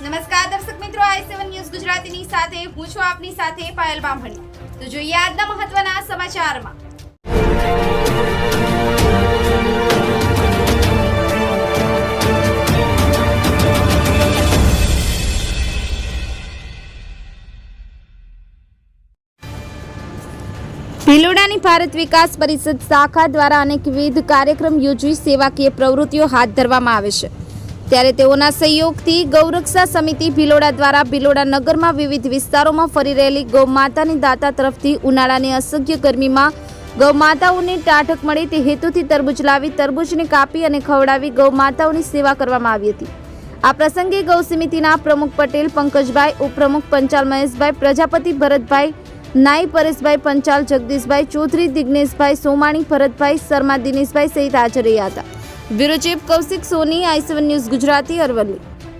નમસ્કાર દર્શક મિત્રો, આઈ સેવન ન્યૂઝ ગુજરાતીની સાથે, હું છું આપની સાથે પાયલ બામણી. તો જોઈએ આજના મહત્વના સમાચારમાં. ભિલોડાની ભારત વિકાસ પરિષદ શાખા દ્વારા અનેકવિધ કાર્યક્રમ યોજી સેવાકીય પ્રવૃત્તિઓ હાથ ધરવામાં આવે છે. ત્યારે તેઓના સહયોગથી ગૌરક્ષા સમિતિ ભિલોડા દ્વારા ભિલોડા નગરમાં વિવિધ વિસ્તારોમાં ફરી રહેલી ગૌમાતાની દાતા તરફથી ઉનાળાની અસહ્ય ગરમીમાં ગૌમાતાઓને ટાઢક મળે તે હેતુથી તરબૂચ લાવી તરબૂચને કાપી અને ખવડાવી ગૌમાતાઓની સેવા કરવામાં આવી હતી. આ પ્રસંગે ગૌ સમિતિના પ્રમુખ પટેલ, પંકજભાઈ, ઉપપ્રમુખ પંચાલ, મહેશભાઈ, પ્રજાપતિ ભરતભાઈ, નાઈ પરેશભાઈ પંચાલ, જગદીશભાઈ ચૌધરી, દિગ્નેશભાઈ સોમાણી, ભરતભાઈ શર્મા, દિનેશભાઈ સહિત હાજર રહ્યા હતા. Bureau chief Kaushik Soni I seven news Gujarati Aravalli.